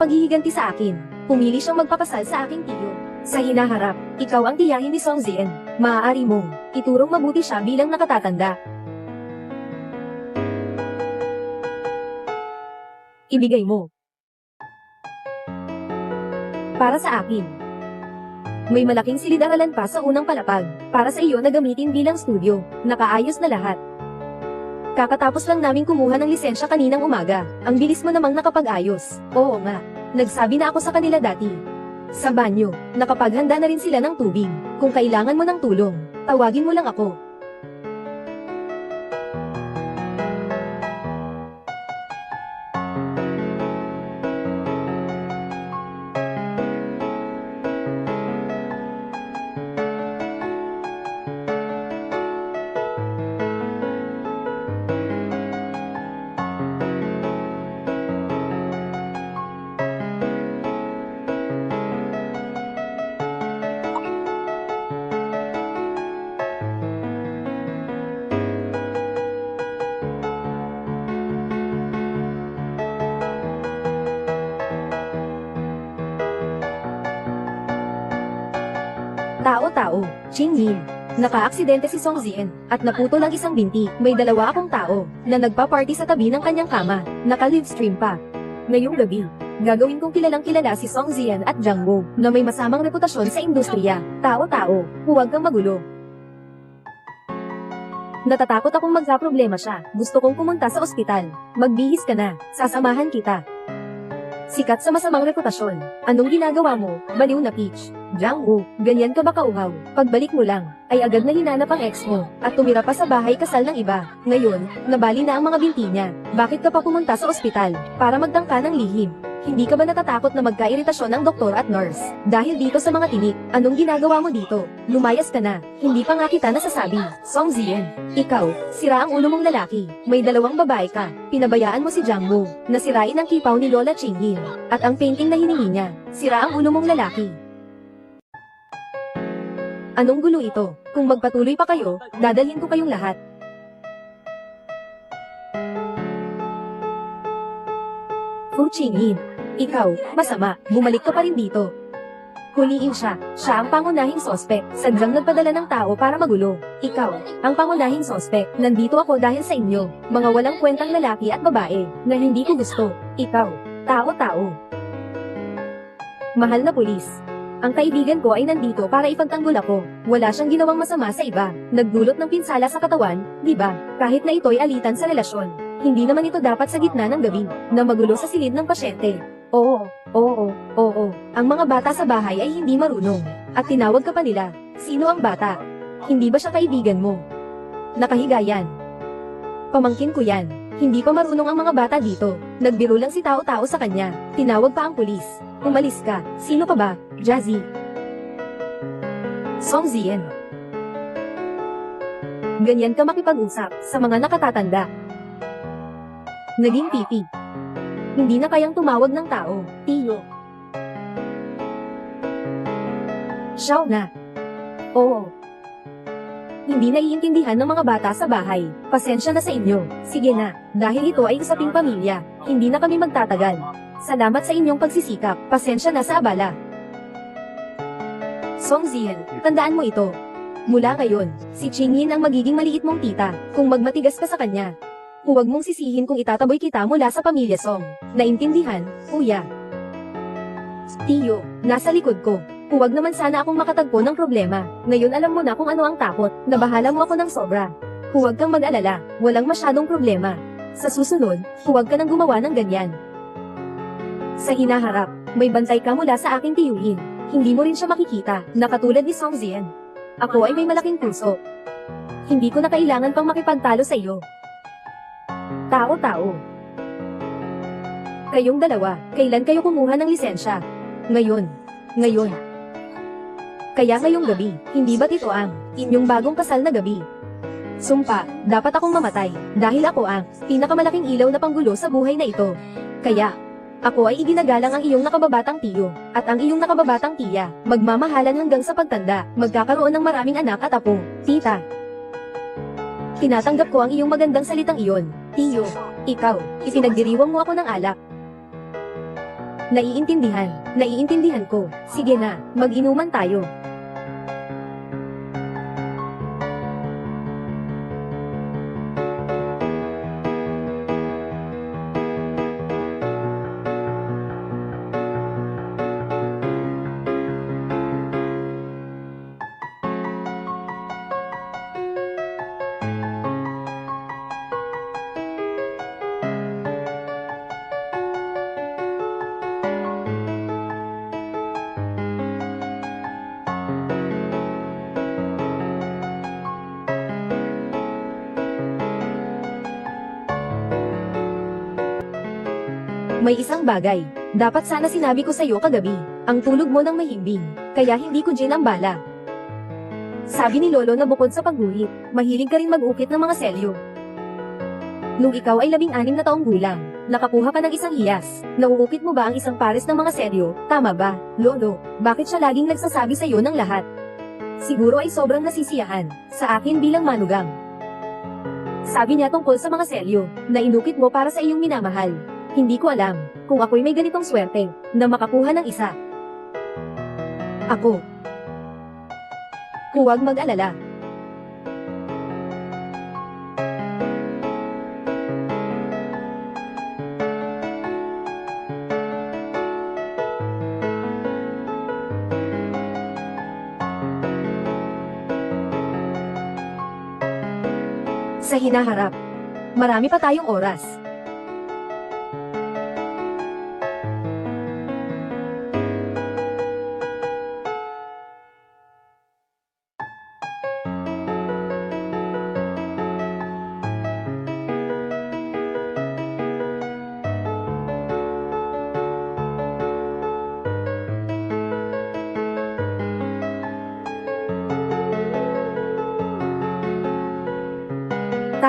paghihiganti sa akin. Pumili siyang magpakasal sa aking tiyo. Sa hinaharap, ikaw ang tiyahin ni Song Zien. Maaari mong iturong mabuti siya bilang nakatatanda. Ibigay mo. Para sa akin. May malaking silid-aralan pa sa unang palapag, para sa iyo na gamitin bilang studio. Nakaayos na lahat. Kakatapos lang namin kumuha ng lisensya kaninang umaga. Ang bilis mo namang nakapag-ayos. Oo nga. Nagsabi na ako sa kanila dati. Sa banyo, nakapaghanda na rin sila ng tubig. Kung kailangan mo ng tulong, tawagin mo lang ako. Tao-tao, Chin Yin. Nakaaksidente si Song Zien, at naputol ang isang binti. May dalawa akong tao, na nagpa-party sa tabi ng kanyang kama. Naka-livestream pa. Ngayong gabi, gagawin kong kilalang kilala si Song Zien at Jang Wo, na may masamang reputasyon sa industriya. Tao-tao, huwag kang magulo. Natatakot akong magka-problema siya. Gusto kong pumunta sa ospital. Magbihis ka na. Sasamahan kita. Sikat sa masamang reputasyon. Anong ginagawa mo? Baliw na Peach. Jiang Wu, ganyan ka ba kauhaw? Pagbalik mo lang, ay agad na hinanap ang ex mo, at tumira pa sa bahay kasal ng iba. Ngayon, nabali na ang mga binti niya. Bakit ka pa pumunta sa ospital? Para magtangka ng lihim. Hindi ka ba natatakot na magkairitasyon ng doktor at nurse? Dahil dito sa mga tinik, anong ginagawa mo dito? Lumayas ka na. Hindi pa nga kita nasasabi. Song Zien, ikaw, sira ang ulo mong lalaki. May dalawang babae ka. Pinabayaan mo si Jiang Wu. Nasirain ang kipaw ni Lola Chingyin. At ang painting na hiningi niya. Sira ang ulo mong lalaki. Anong gulo ito? Kung magpatuloy pa kayo, dadalhin ko kayong lahat. Fu Qingyin, ikaw, masama, bumalik ka pa rin dito. Huliin siya, siya ang pangunahing sospek, sadyang nagpadala ng tao para magulo. Ikaw, ang pangunahing sospek, nandito ako dahil sa inyo, mga walang kwentang lalaki at babae, na hindi ko gusto. Ikaw, tao-tao. Mahal na pulis, ang kaibigan ko ay nandito para ipagtanggol ako. Wala siyang ginawang masama sa iba. Nagdulot ng pinsala sa katawan, di ba? Kahit na ito'y alitan sa relasyon. Hindi naman ito dapat sa gitna ng gabi, na magulo sa silid ng pasyente. Oo, oo, oo. Ang mga bata sa bahay ay hindi marunong. At tinawag ka pa nila. Sino ang bata? Hindi ba siya kaibigan mo? Nakahiga yan. Pamangkin ko yan. Hindi pa marunong ang mga bata dito. Nagbiro lang si tao-tao sa kanya. Tinawag pa ang pulis. Umalis ka. Sino ka ba? Jazzy. Song Zien. Ganyan ka makipag-usap sa mga nakatatanda. Naging pipi. Hindi na kayang tumawag ng tao. Tiyo. Siyaw na. Oo. Hindi naiintindihan ng mga bata sa bahay. Pasensya na sa inyo. Sige na, dahil ito ay usaping pamilya, hindi na kami magtatagal. Salamat sa inyong pagsisikap. Pasensya na sa abala. Song Zien, tandaan mo ito. Mula ngayon, si Chingyin ang magiging maliit mong tita, kung magmatigas ka sa kanya. Huwag mong sisihin kung itataboy kita mula sa pamilya Song. Naintindihan, kuya. Tiyo, nasa likod ko. Huwag naman sana akong makatagpo ng problema. Ngayon alam mo na kung ano ang takot. Nabahala mo ako ng sobra. Huwag kang mag-alala. Walang masyadong problema. Sa susunod, huwag ka nang gumawa ng ganyan. Sa hinaharap, may bantay ka mula sa aking tiyuhin. Hindi mo rin siya makikita, na katulad ni Song Zien. Ako ay may malaking puso. Hindi ko na kailangan pang makipagtalo sa iyo. Tao-tao. Kayong dalawa, kailan kayo kumuha ng lisensya? Ngayon. Ngayon. Kaya ngayong gabi, hindi ba't ito ang inyong bagong kasal na gabi? Sumpa, dapat akong mamatay, dahil ako ang pinakamalaking ilaw na panggulo sa buhay na ito. Kaya, ako ay iginagalang ang iyong nakababatang tiyo, at ang iyong nakababatang tiya, magmamahalan hanggang sa pagtanda, magkakaroon ng maraming anak at apo. Tita, tinatanggap ko ang iyong magandang salitang iyon. Tiyo, ikaw, ipinagdiriwang mo ako ng alak. Naiintindihan. Naiintindihan ko. Sige na, mag-inuman tayo. May isang bagay. Dapat sana sinabi ko sa'yo kagabi. Ang tulog mo ng mahimbing. Kaya hindi ko gin ang bala. Sabi ni Lolo na bukod sa pagguhit, mahilig ka rin mag-ukit ng mga selyo. Nung ikaw ay labing anim na taong gulang, nakakuha ka ng isang hiyas. Nauukit mo ba ang isang pares ng mga selyo? Tama ba, Lolo? Bakit siya laging nagsasabi sa'yo ng lahat? Siguro ay sobrang nasisiyahan, sa akin bilang manugang. Sabi niya tungkol sa mga selyo, na inukit mo para sa iyong minamahal. Hindi ko alam kung ako'y may ganitong swerte na makakuha ng isa. Ako. Huwag mag-alala. Sa hinaharap, marami pa tayong oras.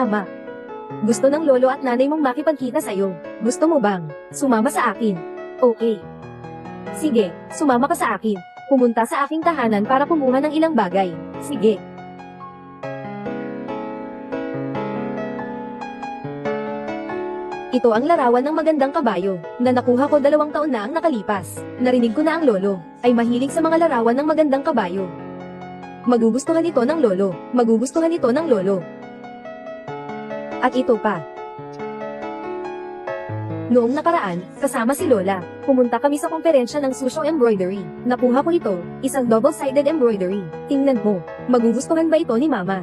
Tama. Gusto ng lolo at nanay mong makipagkita sa'yo. Gusto mo bang sumama sa akin? Okay. Sige, sumama ka sa akin. Pumunta sa aking tahanan para kumuha ng ilang bagay. Sige. Ito ang larawan ng magandang kabayo, na nakuha ko dalawang taon na ang nakalipas. Narinig ko na ang lolo, ay mahilig sa mga larawan ng magandang kabayo. Magugustuhan ito ng lolo, magugustuhan ito ng lolo. At ito pa. Noong nakaraan, kasama si Lola, pumunta kami sa komperensya ng Susho Embroidery. Nakuha ko ito, isang double-sided embroidery. Tingnan mo, magugustuhan ba ito ni Mama?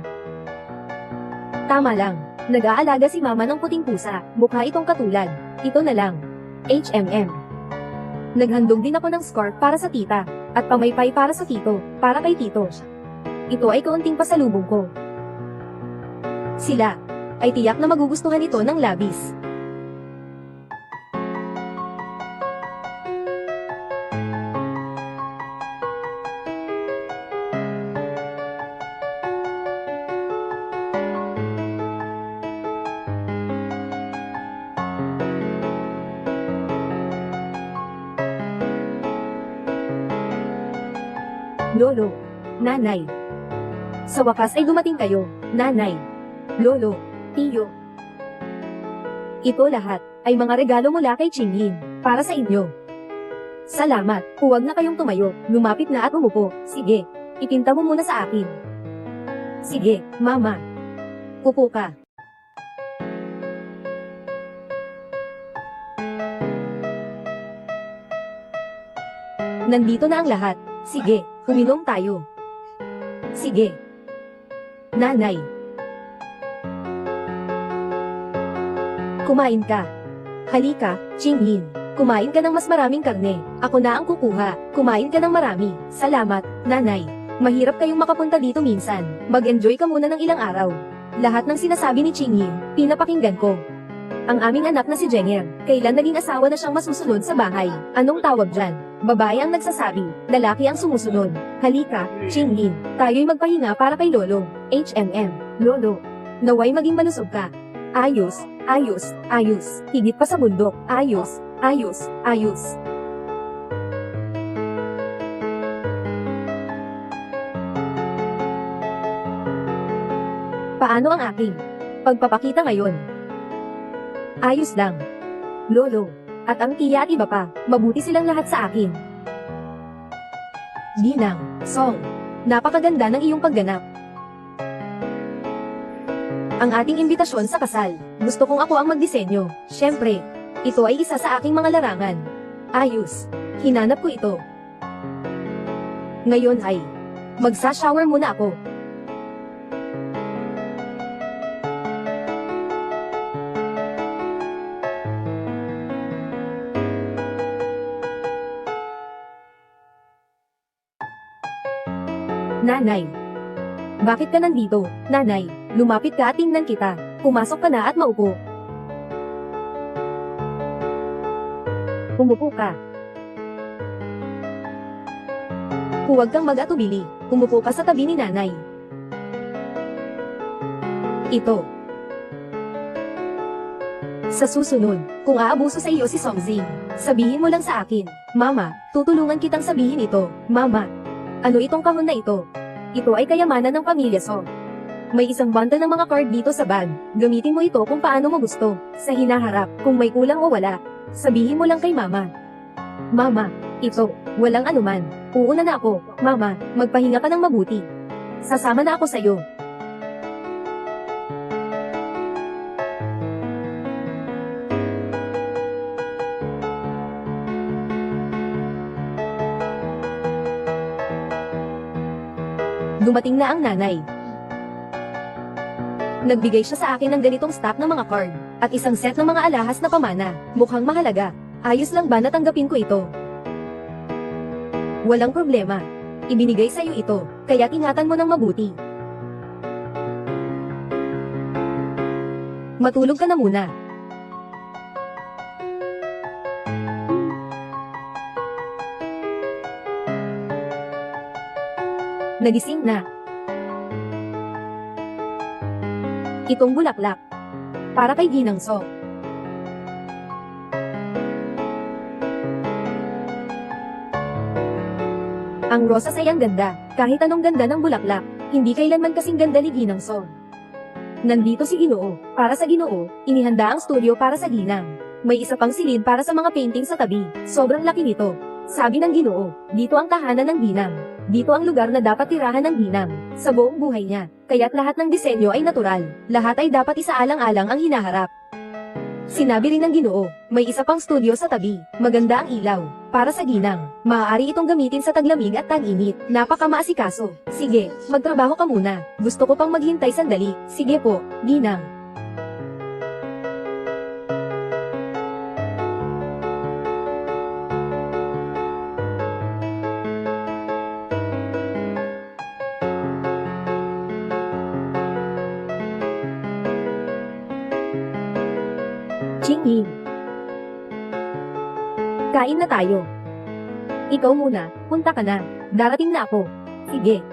Tama lang, nag-aalaga si Mama ng puting pusa, mukha itong katulad. Ito na lang. HMM. Naghandog din ako ng scarf para sa tita, at pamaypay para sa tito, para kay tito. Ito ay kaunting pasalubong ko. Sila, ay tiyak na magugustuhan ito ng labis. Lolo, Nanay. Sa wakas ay dumating kayo, Nanay, Lolo, Tiyo. Ito lahat ay mga regalo mula kay Chinyin, para sa inyo. Salamat, huwag na kayong tumayo, lumapit na at umupo, sige, itinta mo muna sa akin. Sige, Mama. Upo ka. Nandito na ang lahat. Sige, uminom tayo. Sige. Nanay. Kumain ka. Halika, Chingyin. Kumain ka ng mas maraming karne. Ako na ang kukuha. Kumain ka ng marami. Salamat, nanay. Mahirap kayong makapunta dito minsan. Mag-enjoy ka muna ng ilang araw. Lahat ng sinasabi ni Chingyin, pinapakinggan ko. Ang aming anak na si Jenger, kailan naging asawa na siyang masusunod sa bahay? Anong tawag dyan? Babae ang nagsasabi, lalaki ang sumusunod. Halika, Chingyin, tayo'y magpahinga para kay Lolo. HMM, Lolo. Naway maging malusog ka. Ayos, ayos, ayos. Higit pa sa bundok. Ayos, ayos, ayos. Paano ang aking pagpapakita ngayon? Ayos lang. Lolo, At ang tiya at iba pa, mabuti silang lahat sa akin. Ginang, Song, napakaganda ng iyong pagganap. Ang ating imbitasyon sa kasal, gusto kong ako ang magdisenyo. Siyempre, ito ay isa sa aking mga larangan. Ayos, hinanap ko ito. Ngayon ay, magsa-shower muna ako. Nanay. Bakit ka nandito, nanay? Lumapit ka at tingnan kita. Pumasok ka na at maupo. Umupo ka. Huwag kang mag-atubili. Umupo ka sa tabi ni nanay. Ito. Sa susunod, kung aabuso sa iyo si Songzing, sabihin mo lang sa akin, Mama, tutulungan kitang sabihin ito. Mama, ano itong kahon na ito? Ito ay kayamanan ng pamilya So. May isang bundle ng mga card dito sa bag. Gamitin mo ito kung paano mo gusto. Sa hinaharap, kung may kulang o wala. Sabihin mo lang kay mama. Mama, ito, walang anuman. Uuna na ako. Mama, magpahinga ka ng mabuti. Sasama na ako sa'yo. Dumating na ang nanay. Nagbigay siya sa akin ng ganitong stack ng mga card, at isang set ng mga alahas na pamana. Mukhang mahalaga. Ayos lang ba natanggapin ko ito? Walang problema. Ibinigay sa'yo ito, kaya ingatan mo ng mabuti. Matulog ka na muna. Nagising na. Itong bulaklak. Para kay Ginang So. Ang rosas ay ang ganda, kahit anong ganda ng bulaklak, hindi kailanman kasing ganda ni Ginang So. Nandito si Ginoo, para sa Ginoo, inihanda ang studio para sa Ginang. May isa pang silid para sa mga painting sa tabi, sobrang laki nito. Sabi ng Ginoo, dito ang tahanan ng Ginang. Dito ang lugar na dapat tirahan ng Ginang, sa buong buhay niya. Kaya't lahat ng disenyo ay natural. Lahat ay dapat isaalang-alang ang hinaharap. Sinabi rin ng Ginoo, may isa pang studio sa tabi. Maganda ang ilaw. Para sa ginang. Maaari itong gamitin sa taglamig at tag-init. Napakamaasikaso. Sige, magtrabaho ka muna. Gusto ko pang maghintay sandali. Sige po, ginang. Chinging. Kain na tayo. Ikaw muna, punta ka na. Darating na ako. Sige.